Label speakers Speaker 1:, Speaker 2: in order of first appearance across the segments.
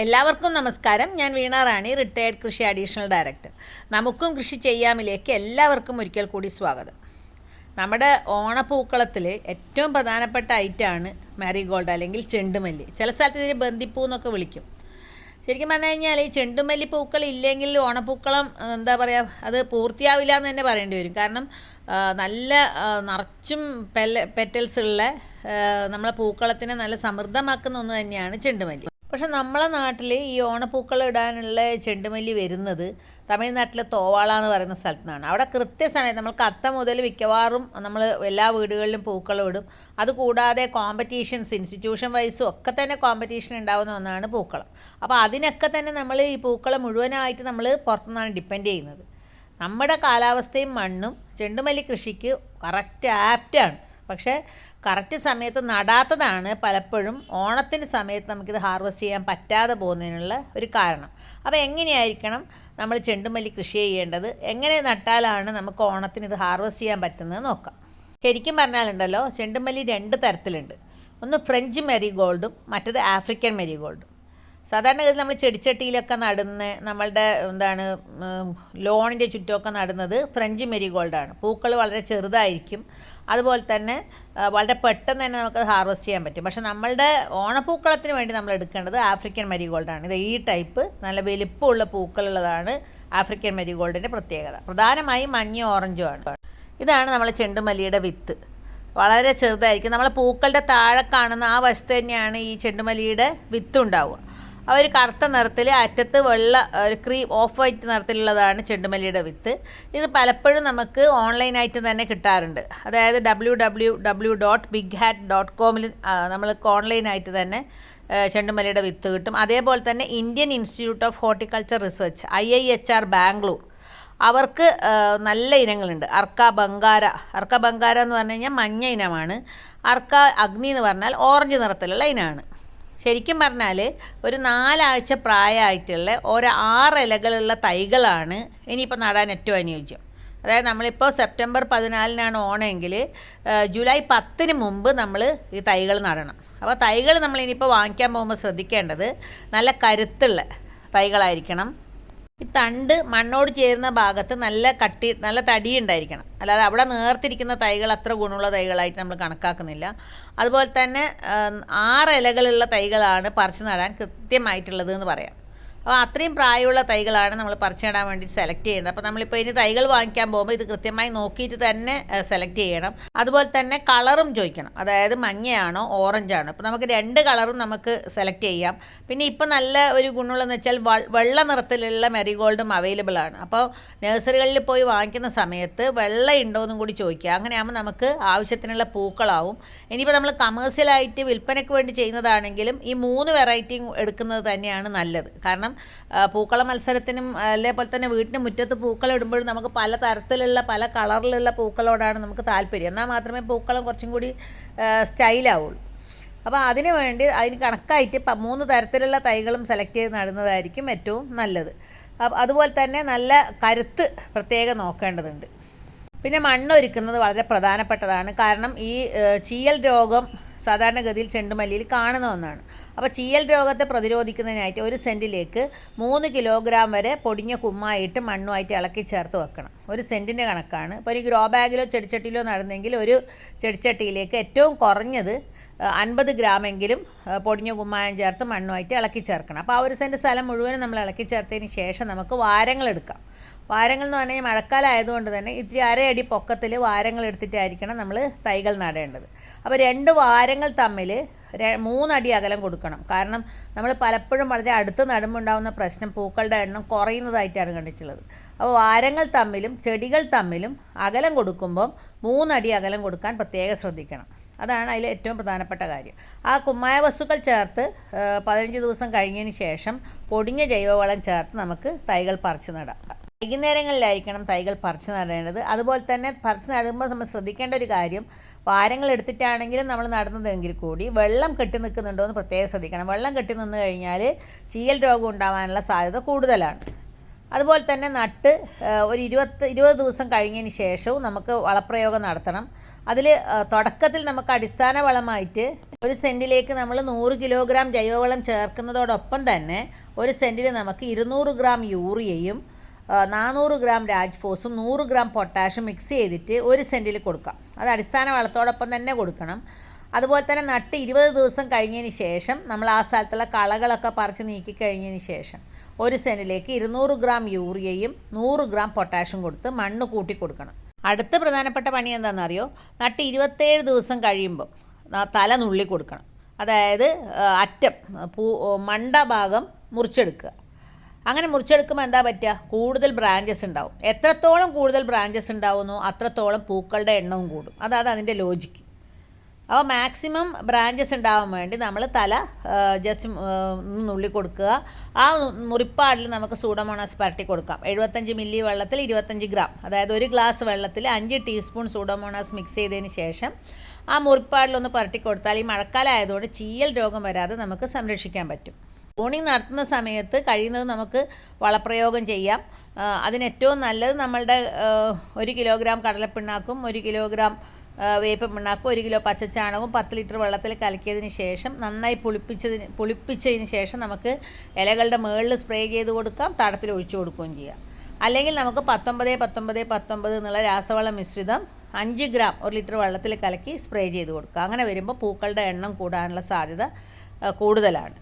Speaker 1: എല്ലാവർക്കും നമസ്കാരം. ഞാൻ വീണ റാണി റിട്ടയേർഡ് കൃഷി അഡീഷണൽ ഡയറക്ടർ നമുക്കും കൃഷി ചെയ്യാമിലേക്ക് എല്ലാവർക്കും ഒരിക്കൽ കൂടി സ്വാഗതം. നമ്മുടെ ഓണപ്പൂക്കളത്തിൽ ഏറ്റവും പ്രധാനപ്പെട്ട ഐറ്റമാണ് മാരിഗോൾഡ് അല്ലെങ്കിൽ ചെണ്ടുമല്ലി. ചില സ്ഥലത്ത് ഇതിന് ബന്ദിപ്പൂ എന്നൊക്കെ വിളിക്കും. ശരിക്കും പറഞ്ഞു കഴിഞ്ഞാൽ ഈ ചെണ്ടുമല്ലി പൂക്കൾ ഇല്ലെങ്കിൽ ഓണപ്പൂക്കളം എന്താ പറയുക അത് പൂർത്തിയാവില്ല എന്ന് തന്നെ പറയേണ്ടി വരും. കാരണം നല്ല നിറച്ചും പെല്ല പെറ്റൽസ് ഉള്ള നമ്മളെ പൂക്കളത്തിനെ നല്ല സമൃദ്ധമാക്കുന്ന ഒന്ന് തന്നെയാണ് ചെണ്ടുമല്ലി. പക്ഷെ നമ്മളെ നാട്ടിൽ ഈ ഓണപ്പൂക്കൾ ഇടാനുള്ള ചെണ്ടുമല്ലി വരുന്നത് തമിഴ്നാട്ടിലെ തോവാള എന്ന് പറയുന്ന സ്ഥലത്തു നിന്നാണ് അവിടെ കൃത്യസമയത്ത് നമ്മൾ കത്ത മുതൽ മിക്കവാറും നമ്മൾ എല്ലാ വീടുകളിലും പൂക്കൾ ഇടും. അതുകൂടാതെ കോമ്പറ്റീഷൻസ് ഇൻസ്റ്റിറ്റ്യൂഷൻ വൈസും ഒക്കെ തന്നെ കോമ്പറ്റീഷൻ ഉണ്ടാകുന്ന ഒന്നാണ് പൂക്കളം. അപ്പോൾ അതിനൊക്കെ തന്നെ നമ്മൾ ഈ പൂക്കളം മുഴുവനായിട്ട് നമ്മൾ പുറത്തുനിന്നാണ് ഡിപ്പെൻഡ് ചെയ്യുന്നത്. നമ്മുടെ കാലാവസ്ഥയും മണ്ണും ചെണ്ടുമല്ലി കൃഷിക്ക് കറക്റ്റ് ആപ്റ്റാണ് പക്ഷേ കറക്റ്റ് സമയത്ത് നടാത്തതാണ് പലപ്പോഴും ഓണത്തിന് സമയത്ത് നമുക്കിത് ഹാർവെസ്റ്റ് ചെയ്യാൻ പറ്റാതെ പോകുന്നതിനുള്ള ഒരു കാരണം. അപ്പോൾ എങ്ങനെയായിരിക്കണം നമ്മൾ ചെണ്ടുമല്ലി കൃഷി ചെയ്യേണ്ടത്? എങ്ങനെ നട്ടാലാണ് നമുക്ക് ഓണത്തിന് ഇത് ഹാർവെസ്റ്റ് ചെയ്യാൻ പറ്റുന്നത് നോക്കാം. ശരിക്കും പറഞ്ഞാലുണ്ടല്ലോ ചെണ്ടുമല്ലി രണ്ട് തരത്തിലുണ്ട്. ഒന്ന് ഫ്രഞ്ച് മെരിഗോൾഡും മറ്റത് ആഫ്രിക്കൻ മെരിഗോൾഡും. സാധാരണഗതിയിൽ നമ്മൾ ചെടിച്ചട്ടിയിലൊക്കെ നടുന്ന നമ്മളുടെ എന്താണ് ലോണിന്റെ ചുറ്റുമൊക്കെ നടുന്നത് ഫ്രഞ്ച് മെരിഗോൾഡാണ്. പൂക്കൾ വളരെ ചെറുതായിരിക്കും. അതുപോലെ തന്നെ വളരെ പെട്ടെന്ന് തന്നെ നമുക്ക് ഹാർവെസ്റ്റ് ചെയ്യാൻ പറ്റും. പക്ഷേ നമ്മളുടെ ഓണപ്പൂക്കളത്തിന് വേണ്ടി നമ്മൾ എടുക്കേണ്ടത് ആഫ്രിക്കൻ മരിഗോൾഡാണ് ഇത് ഈ ടൈപ്പ് നല്ല വലിപ്പമുള്ള പൂക്കളുള്ളതാണ് ആഫ്രിക്കൻ മരിഗോൾഡിന്റെ പ്രത്യേകത. പ്രധാനമായും മഞ്ഞ ഓറഞ്ചും ആണ്. ഇതാണ് നമ്മളെ ചെണ്ടുമല്ലിയുടെ വിത്ത്. വളരെ ചെറുതായിരിക്കും. നമ്മളെ പൂക്കളുടെ താഴെ കാണുന്ന ആ വശത്ത് തന്നെയാണ് ഈ ചെണ്ടുമല്ലിയുടെ വിത്ത് ഉണ്ടാവുക. ഒരു കറുത്ത നിറത്തിൽ അറ്റത്ത് വെള്ള ഒരു ക്രീം ഓഫ് വൈറ്റ് നിറത്തിലുള്ളതാണ് ചെണ്ടുമല്ലിയുടെ വിത്ത്. ഇത് പലപ്പോഴും നമുക്ക് ഓൺലൈനായിട്ട് തന്നെ കിട്ടാറുണ്ട്. അതായത് W W W dot big hat dot കോമിൽ നമ്മൾക്ക് ഓൺലൈനായിട്ട് തന്നെ ചെണ്ടുമല്ലിയുടെ വിത്ത് കിട്ടും. അതേപോലെ തന്നെ Indian institute of horticulture research I I H R Bangalore. അവർക്ക് നല്ല ഇനങ്ങളുണ്ട്. അർക്ക ബംഗാര. അർക്ക ബംഗാര എന്ന് പറഞ്ഞു കഴിഞ്ഞാൽ മഞ്ഞ ഇനമാണ്. അർക്ക അഗ്നി എന്ന് പറഞ്ഞാൽ ഓറഞ്ച് നിറത്തിലുള്ള ഇനമാണ്. ശരിക്കും പറഞ്ഞാൽ ഒരു നാലാഴ്ച പ്രായമായിട്ടുള്ള ഒരു ആറ് ഇലകളുള്ള തൈകളാണ് ഇനിയിപ്പോൾ നടാൻ ഏറ്റവും അനുയോജ്യം. അതായത് നമ്മളിപ്പോൾ സെപ്റ്റംബർ പതിനാലിനാണ് ഓണമെങ്കിൽ ജൂലൈ പത്തിന് മുമ്പ് നമ്മൾ ഈ തൈകൾ നടണം. അപ്പോൾ തൈകൾ നമ്മൾ ഇനിയിപ്പോൾ വാങ്ങിക്കാൻ പോകുമ്പോൾ ശ്രദ്ധിക്കേണ്ടത് നല്ല കരുത്തുള്ള തൈകളായിരിക്കണം. ഈ തണ്ട് മണ്ണോട് ചേരുന്ന ഭാഗത്ത് നല്ല കട്ടി നല്ല തടി ഉണ്ടായിരിക്കണം. അല്ലാതെ അവിടെ നേർത്തിരിക്കുന്ന തൈകൾ അത്ര ഗുണമുള്ള തൈകളായിട്ട് നമ്മൾ കണക്കാക്കുന്നില്ല. അതുപോലെ തന്നെ ആറ് ഇലകളുള്ള തൈകളാണ് പറിച്ചു നടാൻ കൃത്യമായിട്ടുള്ളത് എന്ന് പറയാം. അപ്പോൾ അത്രയും പ്രായമുള്ള തൈകളാണ് നമ്മൾ പറിച്ചു നടാൻ വേണ്ടി സെലക്ട് ചെയ്യുന്നത്. അപ്പോൾ നമ്മളിപ്പോൾ ഇനി തൈകൾ വാങ്ങിക്കാൻ പോകുമ്പോൾ ഇത് കൃത്യമായി നോക്കിയിട്ട് തന്നെ സെലക്ട് ചെയ്യണം. അതുപോലെ തന്നെ കളറും ചോദിക്കണം. അതായത് മഞ്ഞയാണോ ഓറഞ്ചാണോ അപ്പോൾ നമുക്ക് രണ്ട് കളറും നമുക്ക് സെലക്ട് ചെയ്യാം. പിന്നെ ഇപ്പോൾ നല്ല ഒരു ഗുണമുള്ളതെന്ന് വെച്ചാൽ വെള്ള നിറത്തിലുള്ള മെറിഗോൾഡും അവൈലബിൾ ആണ്. അപ്പോൾ നഴ്സറികളിൽ പോയി വാങ്ങിക്കുന്ന സമയത്ത് വെള്ള ഉണ്ടോ എന്നും കൂടി ചോദിക്കുക. അങ്ങനെയാകുമ്പോൾ നമുക്ക് ആവശ്യത്തിനുള്ള പൂക്കളാവും. ഇനിയിപ്പോൾ നമ്മൾ കമേഴ്സ്യലായിട്ട് വിൽപ്പനയ്ക്ക് വേണ്ടി ചെയ്യുന്നതാണെങ്കിലും ഈ മൂന്ന് വെറൈറ്റിയും എടുക്കുന്നത് തന്നെയാണ് നല്ലത്. കാരണം ആ, പൂക്കള മത്സരത്തിനും അതേപോലെ തന്നെ വീട്ടിന് മുറ്റത്ത് പൂക്കളം ഇടുമ്പോഴും നമുക്ക് പല തരത്തിലുള്ള പല കളറിലുള്ള പൂക്കളോടാണ് നമുക്ക് താല്പര്യം. എന്നാൽ മാത്രമേ പൂക്കളം കുറച്ചും കൂടി സ്റ്റൈലാവുള്ളൂ. അപ്പോൾ അതിന് വേണ്ടി അതിന് കണക്കായിട്ട് മൂന്ന് തരത്തിലുള്ള തൈകളും സെലക്ട് ചെയ്ത് നടുന്നതായിരിക്കും ഏറ്റവും നല്ലത്. അതുപോലെ തന്നെ നല്ല കരുത്ത് പ്രത്യേകം നോക്കേണ്ടതുണ്ട്. പിന്നെ മണ്ണൊരുക്കുന്നത് വളരെ പ്രധാനപ്പെട്ടതാണ്. കാരണം ഈ ചീയൽ രോഗം സാധാരണഗതിയിൽ ചെണ്ടുമല്ലിയിൽ കാണുന്ന ഒന്നാണ്. അപ്പോൾ ചീയൽ രോഗത്തെ പ്രതിരോധിക്കുന്നതിനായിട്ട് ഒരു സെന്റിലേക്ക് മൂന്ന് കിലോഗ്രാം വരെ പൊടിഞ്ഞ കുമ്മായിട്ട് മണ്ണുമായിട്ട് ഇളക്കി ചേർത്ത് വെക്കണം. ഒരു സെന്റിന്റെ കണക്കാണ്. ഇപ്പോൾ ഒരു ഗ്രോ ബാഗിലോ ചെടിച്ചട്ടിയിലോ നടന്നെങ്കിൽ ഒരു ചെടിച്ചട്ടിയിലേക്ക് ഏറ്റവും കുറഞ്ഞത് അൻപത് ഗ്രാമെങ്കിലും പൊടിഞ്ഞ കുമ്മായം ചേർത്ത് മണ്ണുമായിട്ട് ഇളക്കി ചേർക്കണം. അപ്പോൾ ആ ഒരു സെന്റ് സ്ഥലം മുഴുവനും നമ്മൾ ഇളക്കി ചേർത്തതിന് ശേഷം നമുക്ക് വാരങ്ങളെടുക്കാം വാരങ്ങൾ എന്ന് പറഞ്ഞാൽ മഴക്കാലം ആയതുകൊണ്ട് തന്നെ ഇത്തിരി അരയടി പൊക്കത്തിൽ വാരങ്ങൾ എടുത്തിട്ടായിരിക്കണം നമ്മൾ തൈകൾ നടേണ്ടത്. അപ്പോൾ രണ്ട് വാരങ്ങൾ തമ്മിൽ മൂന്നടി അകലം കൊടുക്കണം. കാരണം നമ്മൾ പലപ്പോഴും വളരെ അടുത്ത് നടുമ്പുണ്ടാകുന്ന പ്രശ്നം പൂക്കളുടെ എണ്ണം കുറയുന്നതായിട്ടാണ് കണ്ടിട്ടുള്ളത്. അപ്പോൾ വാരങ്ങൾ തമ്മിലും ചെടികൾ തമ്മിലും അകലം കൊടുക്കുമ്പം മൂന്നടി അകലം കൊടുക്കാൻ പ്രത്യേകം ശ്രദ്ധിക്കണം. അതാണ് അതിൽ ഏറ്റവും പ്രധാനപ്പെട്ട കാര്യം. ആ കുമ്മായ വസ്തുക്കൾ ചേർത്ത് പതിനഞ്ച് ദിവസം കഴിഞ്ഞതിന് ശേഷം പൊടിഞ്ഞ ജൈവവളം ചേർത്ത് നമുക്ക് തൈകൾ പറിച്ചു നടാം. വൈകുന്നേരങ്ങളിലായിരിക്കണം തൈകൾ പറിച്ചു നടേണ്ടത്. അതുപോലെ തന്നെ പറിച്ചു നടുമ്പോൾ നമ്മൾ ശ്രദ്ധിക്കേണ്ട ഒരു കാര്യം വാരങ്ങൾ എടുത്തിട്ടാണെങ്കിലും നമ്മൾ നടുന്നതെങ്കിൽ കൂടി വെള്ളം കെട്ടി നിൽക്കുന്നുണ്ടോ എന്ന് പ്രത്യേകം ശ്രദ്ധിക്കണം. വെള്ളം കെട്ടി നിന്ന് കഴിഞ്ഞാൽ ചീയൽ രോഗം ഉണ്ടാവാനുള്ള സാധ്യത കൂടുതലാണ്. അതുപോലെ തന്നെ നട്ട് ഒരു ഇരുപത്ത് ഇരുപത് ദിവസം കഴിഞ്ഞതിന് ശേഷവും നമുക്ക് വളപ്രയോഗം നടത്തണം. അതിൽ തുടക്കത്തിൽ നമുക്ക് അടിസ്ഥാന വളമായിട്ട് ഒരു സെന്റിലേക്ക് നമ്മൾ നൂറ് കിലോഗ്രാം ജൈവവളം ചേർക്കുന്നതോടൊപ്പം തന്നെ ഒരു സെന്റിൽ നമുക്ക് ഇരുന്നൂറ് ഗ്രാം യൂറിയയും നാനൂറ് ഗ്രാം രാജ്ഫോസും നൂറ് ഗ്രാം പൊട്ടാഷും മിക്സ് ചെയ്തിട്ട് ഒരു സെന്റിൽ കൊടുക്കാം. അത് അടിസ്ഥാന വളത്തോടൊപ്പം തന്നെ കൊടുക്കണം. അതുപോലെ തന്നെ നട്ട് ഇരുപത് ദിവസം കഴിഞ്ഞതിന് ശേഷം നമ്മൾ ആ സ്ഥലത്തുള്ള കളകളൊക്കെ പറിച്ച് നീക്കി കഴിഞ്ഞതിന് ശേഷം ഒരു സെന്റിലേക്ക് ഇരുന്നൂറ് ഗ്രാം യൂറിയയും നൂറ് ഗ്രാം പൊട്ടാഷും കൊടുത്ത് മണ്ണ് കൂട്ടി കൊടുക്കണം. അടുത്ത പ്രധാനപ്പെട്ട പണി എന്താണെന്നറിയോ? നട്ട് ഇരുപത്തേഴ് ദിവസം കഴിയുമ്പോൾ തല നുള്ളി കൊടുക്കണം. അതായത് അറ്റം പൂ മണ്ട ഭാഗം മുറിച്ചെടുക്കുക. അങ്ങനെ മുറിച്ചെടുക്കുമ്പോൾ എന്താ പറ്റുക? കൂടുതൽ ബ്രാഞ്ചസ് ഉണ്ടാവും. എത്രത്തോളം കൂടുതൽ ബ്രാഞ്ചസ് ഉണ്ടാവുന്നു അത്രത്തോളം പൂക്കളുടെ എണ്ണവും കൂടും. അതാണ് അതിന്റെ ലോജിക്ക് അപ്പോൾ മാക്സിമം ബ്രാഞ്ചസ് ഉണ്ടാവാൻ വേണ്ടി നമ്മൾ തല ജസ്റ്റ് നുള്ളി കൊടുക്കുക. ആ മുറിപ്പാടിൽ നമുക്ക് സൂഡമോണാസ് പരട്ടി കൊടുക്കാം. എഴുപത്തഞ്ച് മില്ലി വെള്ളത്തിൽ ഇരുപത്തഞ്ച് ഗ്രാം അതായത് ഒരു ഗ്ലാസ് വെള്ളത്തിൽ അഞ്ച് ടീസ്പൂൺ സൂഡമോണാസ് മിക്സ് ചെയ്തതിന് ശേഷം ആ മുറിപ്പാടിലൊന്ന് പരട്ടി കൊടുത്താൽ ഈ മഴക്കാലം ആയതുകൊണ്ട് ചീയൽ രോഗം വരാതെ നമുക്ക് സംരക്ഷിക്കാൻ പറ്റും. പ്രൂണിങ് നടത്തുന്ന സമയത്ത് കഴിയുന്നത് നമുക്ക് വളപ്രയോഗം ചെയ്യാം. അതിനേറ്റവും നല്ലത് നമ്മളുടെ ഒരു കിലോഗ്രാം കടലപ്പിണ്ണാക്കും ഒരു കിലോഗ്രാം വേപ്പ് പിണ്ണാക്കും ഒരു കിലോ പച്ചച്ചാണകവും പത്ത് ലിറ്റർ വെള്ളത്തിൽ കലക്കിയതിന് ശേഷം നന്നായി പുളിപ്പിച്ചതിന് പുളിപ്പിച്ചതിന് ശേഷം നമുക്ക് ഇലകളുടെ മുകളിൽ സ്പ്രേ ചെയ്ത് കൊടുക്കാം തടത്തിൽ ഒഴിച്ചു കൊടുക്കുകയും ചെയ്യാം. അല്ലെങ്കിൽ നമുക്ക് പത്തൊമ്പത് പത്തൊമ്പത് പത്തൊമ്പത് എന്നുള്ള രാസവള മിശ്രിതം അഞ്ച് ഗ്രാം ഒരു ലിറ്റർ വെള്ളത്തിൽ കലക്കി സ്പ്രേ ചെയ്ത് കൊടുക്കുക. അങ്ങനെ വരുമ്പോൾ പൂക്കളുടെ എണ്ണം കൂടാനുള്ള സാധ്യത കൂടുതലാണ്.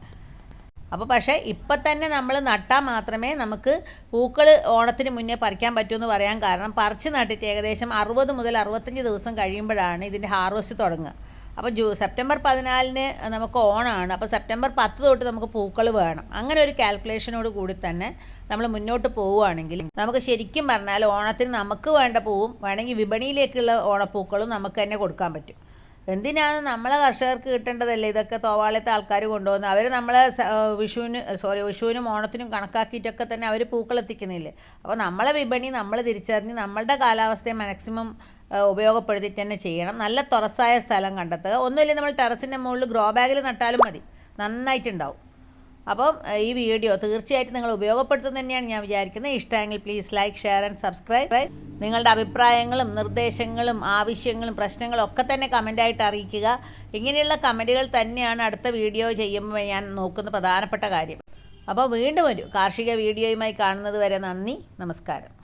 Speaker 1: അപ്പോൾ പക്ഷേ ഇപ്പം തന്നെ നമ്മൾ നട്ടാൽ മാത്രമേ നമുക്ക് പൂക്കൾ ഓണത്തിന് മുന്നേ പറിക്കാൻ പറ്റൂ എന്ന് പറയാൻ കാരണം പറിച്ച് നട്ടിട്ട് ഏകദേശം അറുപത് മുതൽ അറുപത്തഞ്ച് ദിവസം കഴിയുമ്പോഴാണ് ഇതിന്റെ ഹാർവസ്റ്റ് തുടങ്ങുക. അപ്പോൾ ജൂ സെപ്റ്റംബർ പതിനാലിന് നമുക്ക് ഓണമാണ് അപ്പോൾ സെപ്റ്റംബർ പത്ത് തൊട്ട് നമുക്ക് പൂക്കൾ വേണം. അങ്ങനെ ഒരു കാൽക്കുലേഷനോട് കൂടി തന്നെ നമ്മൾ മുന്നോട്ട് പോവുകയാണെങ്കിൽ നമുക്ക് ശരിക്കും പറഞ്ഞാൽ ഓണത്തിന് നമുക്ക് വേണ്ട പൂവും വേണമെങ്കിൽ വിപണിയിലേക്കുള്ള ഓണപ്പൂക്കളും നമുക്ക് തന്നെ കൊടുക്കാൻ പറ്റും. എന്തിനാണ് നമ്മളെ കർഷകർക്ക് കിട്ടേണ്ടതല്ലേ? ഇതൊക്കെ തോവാളത്തെ ആൾക്കാർ കൊണ്ടുവന്ന് അവർ നമ്മളെ വിഷുവിന് സോറി വിഷുവിനും ഓണത്തിനും കണക്കാക്കിയിട്ടൊക്കെ തന്നെ അവർ പൂക്കൾ എത്തിക്കുന്നില്ലേ അപ്പോൾ നമ്മളെ വിപണി നമ്മൾ തിരിച്ചറിഞ്ഞ് നമ്മളുടെ കാലാവസ്ഥയെ മാക്സിമം ഉപയോഗപ്പെടുത്തിയിട്ട് തന്നെ ചെയ്യണം. നല്ല തുറസായ സ്ഥലം കണ്ടെത്തുക. ഒന്നുമില്ല നമ്മൾ ടെറസിന്റെ മുകളിൽ ഗ്രോ ബാഗിൽ നട്ടാലും മതി. നന്നായിട്ടുണ്ടാവും. അപ്പം ഈ വീഡിയോ തീർച്ചയായിട്ടും നിങ്ങൾ ഉപയോഗപ്പെടുത്തും തന്നെയാണ് ഞാൻ വിചാരിക്കുന്നത്. ഇഷ്ടമെങ്കിൽ please like share and subscribe നിങ്ങളുടെ അഭിപ്രായങ്ങളും നിർദ്ദേശങ്ങളും ആവശ്യങ്ങളും പ്രശ്നങ്ങളും ഒക്കെ തന്നെ കമന്റായിട്ട് അറിയിക്കുക. ഇങ്ങനെയുള്ള കമന്റുകൾ തന്നെയാണ് അടുത്ത വീഡിയോ ചെയ്യുമ്പോൾ ഞാൻ നോക്കുന്ന പ്രധാനപ്പെട്ട കാര്യം. അപ്പോൾ വീണ്ടും ഒരു കാർഷിക വീഡിയോയുമായി കാണുന്നത് വരെ നന്ദി. നമസ്കാരം.